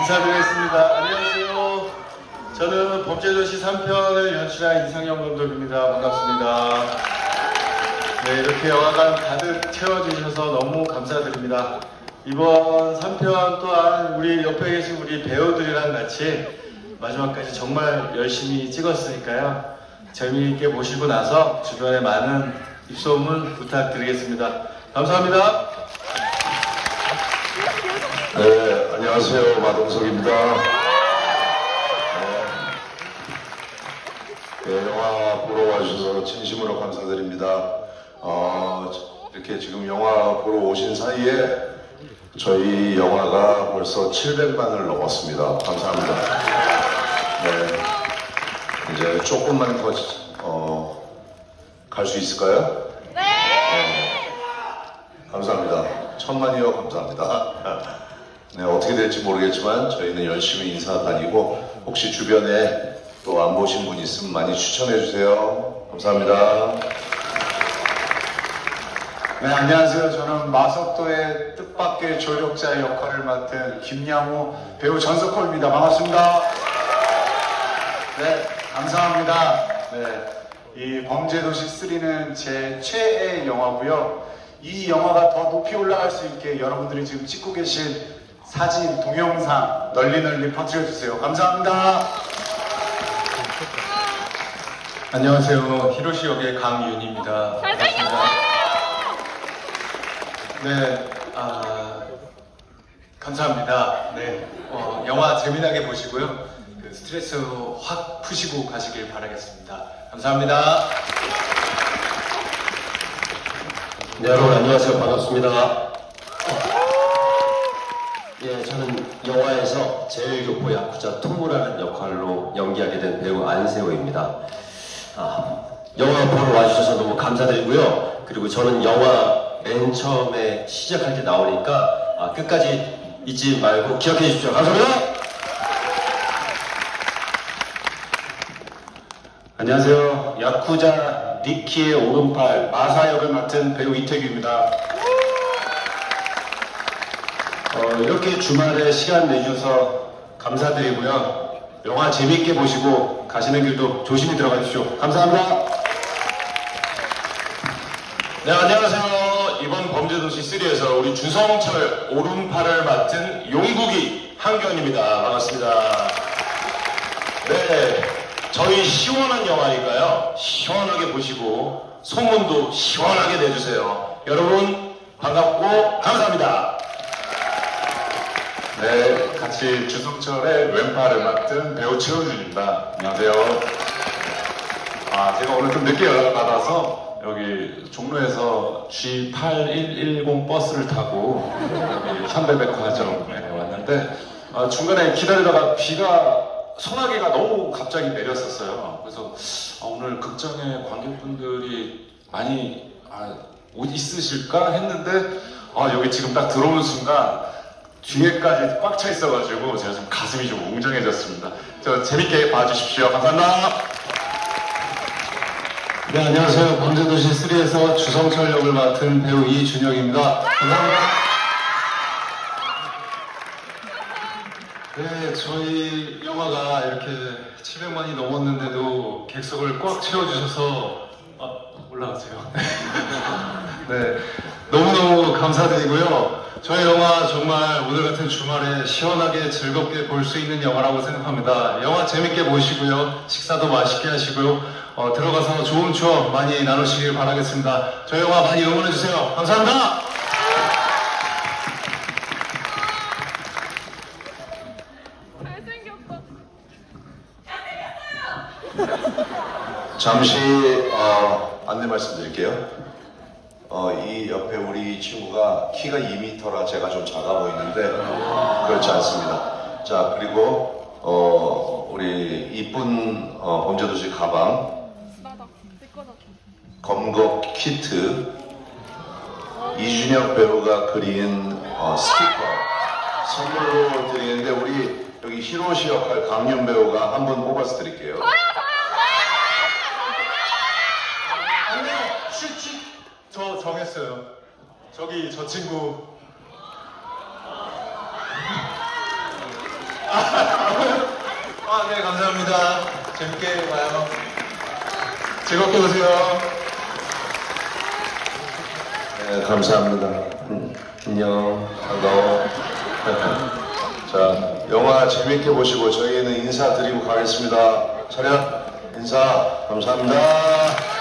인사드리겠습니다. 안녕하세요. 저는 범죄도시 3편을 연출한 이상영 감독입니다. 반갑습니다. 네, 이렇게 영화관 가득 채워주셔서 너무 감사드립니다. 이번 3편 또한 우리 옆에 계신 우리 배우들이랑 같이 마지막까지 정말 열심히 찍었으니까요. 재미있게 보시고 나서 주변에 많은 입소문 부탁드리겠습니다. 감사합니다. 네, 안녕하세요. 마동석입니다. 네, 네, 영화 보러 와주셔서 진심으로 감사드립니다. 어, 이렇게 지금 영화 보러 오신 사이에 저희 영화가 벌써 700만을 넘었습니다. 감사합니다. 네, 이제 조금만 더, 어, 갈 수 있을까요? 네. 감사합니다. 천만이요. 감사합니다. 네, 어떻게 될지 모르겠지만 저희는 열심히 인사 다니고 혹시 주변에 또 안 보신 분 있으면 많이 추천해 주세요. 감사합니다. 네, 안녕하세요. 저는 마석도의 뜻밖의 조력자 역할을 맡은 김양호 배우 전석호입니다. 반갑습니다. 네, 감사합니다. 네, 이 범죄도시 3는 제 최애 영화고요. 이 영화가 더 높이 올라갈 수 있게 여러분들이 지금 찍고 계신 사진, 동영상 널리 널리 퍼뜨려 주세요. 감사합니다. 안녕하세요. 히로시 역의 강윤입니다. 잘생겼어요. 네, 아, 감사합니다. 네, 어, 영화 재미나게 보시고요. 그 스트레스 확 푸시고 가시길 바라겠습니다. 감사합니다. 네, 여러분 안녕하세요. 반갑습니다. 예, 저는 영화에서 제일교포 야쿠자 토무라는 역할로 연기하게 된 배우 안세호입니다. 아, 영화 보러 와주셔서 너무 감사드리고요. 그리고 저는 영화 맨 처음에 시작할 때 나오니까 아, 끝까지 잊지 말고 기억해 주십시오. 감사합니다. 안녕하세요. 야쿠자 니키의 오른팔 마사 역을 맡은 배우 이태규입니다. 어, 이렇게 주말에 시간 내주셔서 감사드리고요. 영화 재밌게 보시고 가시는 길도 조심히 들어가 주십시오. 감사합니다. 네, 안녕하세요. 범죄도시 3에서 우리 주성철 오른팔을 맡은 용국이 한견입니다. 반갑습니다. 네, 저희 시원한 영화니까요. 시원하게 보시고 소문도 시원하게 내주세요. 여러분 반갑고 감사합니다. 네, 같이 주성철의 왼팔을 맡은 배우 최우준입니다. 안녕하세요. 아, 제가 오늘 좀 늦게 연락을 받아서 여기 종로에서 G8110 버스를 타고 현대백화점에 왔는데 아, 중간에 기다리다가 비가 소나기가 너무 갑자기 내렸었어요. 그래서 아, 오늘 극장에 관객분들이 많이 아, 옷 있으실까 했는데 아, 여기 지금 딱 들어오는 순간 뒤에까지 꽉 차 있어가지고 제가 좀 가슴이 좀 웅장해졌습니다. 저 재밌게 봐주십시오. 감사합니다. 네, 안녕하세요. 범죄도시 3에서 주성철 역을 맡은 배우 이준혁입니다. 감사합니다. 네, 저희 영화가 이렇게 700만이 넘었는데도 객석을 꽉 채워주셔서 아, 올라가세요. 네, 너무너무 감사드리고요. 저희 영화 정말 오늘 같은 주말에 시원하게 즐겁게 볼 수 있는 영화라고 생각합니다. 영화 재밌게 보시고요. 식사도 맛있게 하시고요. 어, 들어가서 좋은 추억 많이 나누시길 바라겠습니다. 저희 영화 많이 응원해주세요. 감사합니다. 잠시 어, 안내 말씀드릴게요. 어, 이 옆에 우리 친구가 키가 2m라 제가 좀 작아 보이는데 그렇지 않습니다. 자 그리고 어, 우리 이쁜 어, 범죄도시 가방. 검거 키트, 오. 이준혁 배우가 그린 어, 스티커 선물로 드리는데 우리 여기 히로시 역할 강윤 배우가 한분 뽑아서 드릴게요. 안돼 쉿쉿 저 정했어요 저기 저 친구 아 네 감사합니다 재밌게 봐요 즐겁게 보세요 네, 감사합니다. 음, 안녕, 반가워. 자, 영화 재밌게 보시고 저희는 인사드리고 가겠습니다. 차렷, 인사, 감사합니다.